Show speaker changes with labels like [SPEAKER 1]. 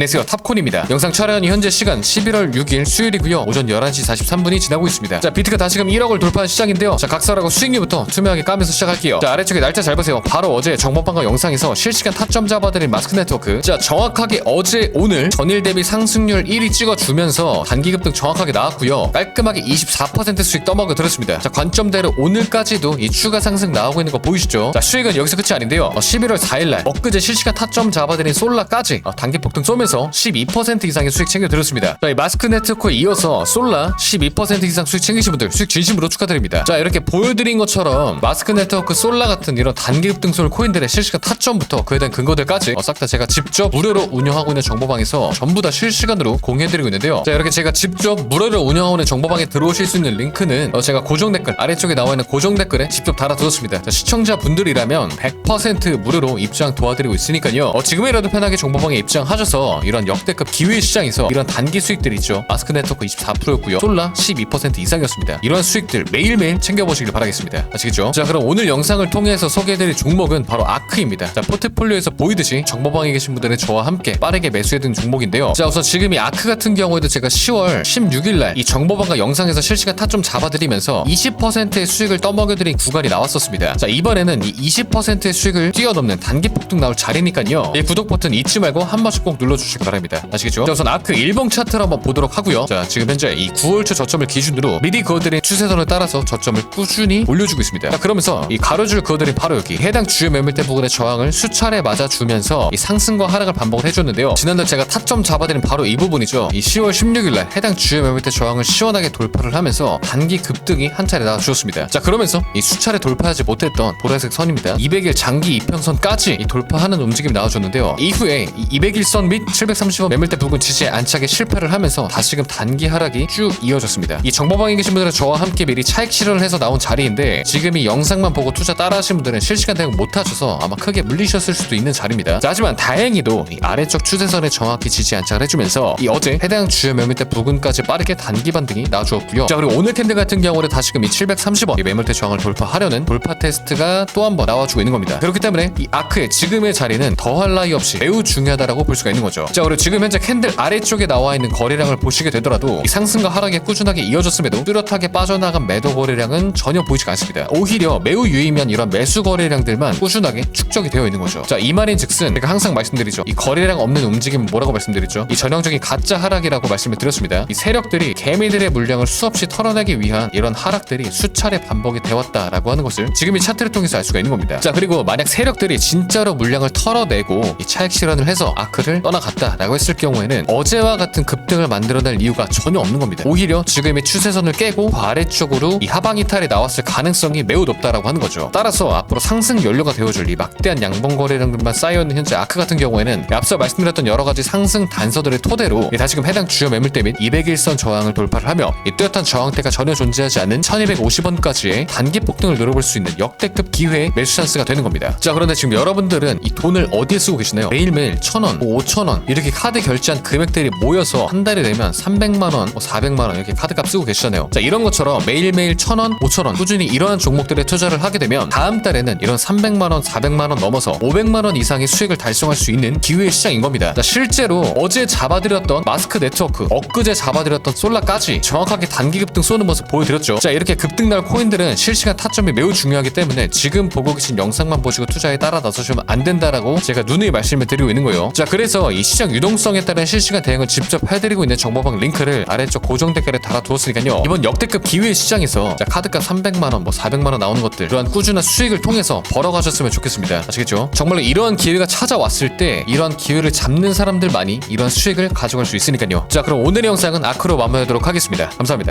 [SPEAKER 1] 안녕하세요 탑콘입니다. 영상 촬영이 현재 시간 11월 6일 수요일이고요. 오전 11시 43분이 지나고 있습니다. 자 비트가 다시금 1억을 돌파한 시장인데요. 자 각설하고 수익률부터 투명하게 까면서 시작할게요. 자 아래쪽에 날짜 잘 보세요. 바로 어제 정보방과 영상에서 실시간 타점 잡아드린 마스크 네트워크. 자 정확하게 어제 오늘 전일 대비 상승률 1위 찍어주면서 단기 급등 정확하게 나왔고요. 깔끔하게 24% 수익 떠먹여 들었습니다. 자 관점대로 오늘까지도 이 추가 상승 나오고 있는 거 보이시죠? 자 수익은 여기서 끝이 아닌데요. 어, 11월 4일날 엊그제 실시간 타점 잡아드린 솔라까지 어, 단기 폭등 쏘면서 12% 이상의 수익 챙겨 들었습니다. 자, 이 마스크 네트워크에 이어서 솔라 12% 이상 수익 챙기신 분들 수익 진심으로 축하드립니다. 자 이렇게 보여드린 것처럼 마스크 네트워크 솔라 같은 이런 단기 급등솔 코인들의 실시간 타점부터 그에 대한 근거들까지 어, 싹 다 제가 직접 무료로 운영하고 있는 정보방에서 전부 다 실시간으로 공유해드리고 있는데요. 자 이렇게 제가 직접 무료로 운영하고 있는 정보방에 들어오실 수 있는 링크는 어, 제가 고정 댓글 아래쪽에 나와 있는 고정 댓글에 직접 달아두었습니다. 자, 시청자분들이라면 100% 무료로 입장 도와드리고 있으니까요. 어, 지금이라도 편하게 정보방에 입장하셔서 이런 역대급 기회 시장에서 이런 단기 수익들 있죠. 마스크 네트워크 24%였고요. 솔라 12% 이상이었습니다. 이러한 수익들 매일매일 챙겨보시길 바라겠습니다. 아시겠죠? 자 그럼 오늘 영상을 통해서 소개해드릴 종목은 바로 아크입니다. 자 포트폴리오에서 보이듯이 정보방에 계신 분들은 저와 함께 빠르게 매수해둔 종목인데요. 자 우선 지금 이 아크 같은 경우에도 제가 10월 16일날 이 정보방과 영상에서 실시간 타점 잡아드리면서 20%의 수익을 떠먹여드린 구간이 나왔었습니다. 자 이번에는 이 20%의 수익을 뛰어넘는 단기 폭등 나올 자리니까요. 이 구독 버튼 잊지 말고 한 번씩 꼭 눌러주 시기 바랍니다. 아시겠죠? 자 우선 아크 일봉 차트를 한번 보도록 하고요. 자 지금 현재 이 9월 초 저점을 기준으로 미리 그어드린 추세선을 따라서 저점을 꾸준히 올려주고 있습니다. 자 그러면서 이 가로줄 그어드린 바로 여기 해당 주요 매물대 부근의 저항을 수차례 맞아주면서 이 상승과 하락을 반복을 해줬는데요. 지난달 제가 타점 잡아드린 바로 이 부분이죠. 이 10월 16일날 해당 주요 매물대 저항을 시원하게 돌파를 하면서 단기 급등이 한 차례 나와주었습니다. 자 그러면서 이 수차례 돌파하지 못했던 보라색 선입니다. 200일 장기 이평선까지 이 돌파하는 움직임이 나와줬는데요. 이후에 이 200일선 및 730원 매물대 부근 지지에 안착에 실패를 하면서 다시금 단기 하락이 쭉 이어졌습니다. 이 정보방에 계신 분들은 저와 함께 미리 차익 실현을 해서 나온 자리인데 지금 이 영상만 보고 투자 따라 하신 분들은 실시간 대응 못 하셔서 아마 크게 물리셨을 수도 있는 자리입니다. 자, 하지만 다행히도 이 아래쪽 추세선에 정확히 지지 안착을 해주면서 이 어제 해당 주요 매물대 부근까지 빠르게 단기 반등이 나와주었고요. 자 그리고 오늘 캔들 같은 경우는 다시금 이 730원 이 매물대 저항을 돌파하려는 돌파 테스트가 또 한 번 나와주고 있는 겁니다. 그렇기 때문에 이 아크의 지금의 자리는 더할 나위 없이 매우 중요하다라고 볼 수가 있는 거죠 자 그리고 지금 현재 캔들 아래쪽에 나와 있는 거래량을 보시게 되더라도 이 상승과 하락이 꾸준하게 이어졌음에도 뚜렷하게 빠져나간 매도 거래량은 전혀 보이지가 않습니다. 오히려 매우 유의미한 이런 매수 거래량들만 꾸준하게 축적이 되어 있는 거죠. 자 이 말인 즉슨 제가 항상 말씀드리죠. 이 거래량 없는 움직임은 뭐라고 말씀드리죠? 이 전형적인 가짜 하락이라고 말씀을 드렸습니다. 이 세력들이 개미들의 물량을 수없이 털어내기 위한 이런 하락들이 수차례 반복이 되었다라고 하는 것을 지금 이 차트를 통해서 알 수가 있는 겁니다. 자 그리고 만약 세력들이 진짜로 물량을 털어내고 이 차익 실현을 해서 아크를 떠나 갔다라고 했을 경우에는 어제와 같은 급등을 만들어낼 이유가 전혀 없는 겁니다. 오히려 지금의 추세선을 깨고 그 아래쪽으로 이 하방 이탈이 나왔을 가능성이 매우 높다라고 하는 거죠. 따라서 앞으로 상승 연료가 되어줄 이 막대한 양봉 거래량들만 쌓여있는 현재 아크 같은 경우에는 앞서 말씀드렸던 여러 가지 상승 단서들의 토대로 이 다시금 해당 주요 매물대 및 200일선 저항을 돌파를 하며 이 뚜렷한 저항대가 전혀 존재하지 않는 1250원까지의 단기 폭등을 누려볼 수 있는 역대급 기회의 매수 찬스가 되는 겁니다. 자 그런데 지금 여러분들은 이 돈을 어디에 쓰고 계시나요? 매일매일 1000원, 뭐 5000원 이렇게 카드 결제한 금액들이 모여서 한 달이 되면 300만원, 뭐 400만원 이렇게 카드값 쓰고 계시잖아요. 자 이런 것처럼 매일매일 1000원, 5000원 꾸준히 이러한 종목들에 투자를 하게 되면 다음 달에는 이런 300만원, 400만원 넘어서 500만원 이상의 수익을 달성할 수 있는 기회의 시장인 겁니다. 자 실제로 어제 잡아드렸던 마스크 네트워크 엊그제 잡아드렸던 솔라까지 정확하게 단기 급 등 쏘는 모습 보여드렸죠. 자 이렇게 급등 날 코인들은 실시간 타점이 매우 중요하기 때문에 지금 보고 계신 영상만 보시고 투자에 따라 나서시면 안 된다라고 제가 누누이 말씀을 드리고 있는 거예요. 자 그래서 이 시장 유동성에 따른 실시간 대응을 직접 해드리고 있는 정보방 링크를 아래쪽 고정 댓글에 달아두었으니까요. 이번 역대급 기회 시장에서 자 카드값 300만원 뭐 400만원 나오는 것들 이러한 꾸준한 수익을 통해서 벌어가셨으면 좋겠습니다. 아시겠죠? 정말로 이러한 기회가 찾아왔을 때 이러한 기회를 잡는 사람들만이 이러한 수익을 가져갈 수 있으니까요. 자 그럼 오늘의 영상은 아크로 마무리하도록 하겠습니다. 감사합니다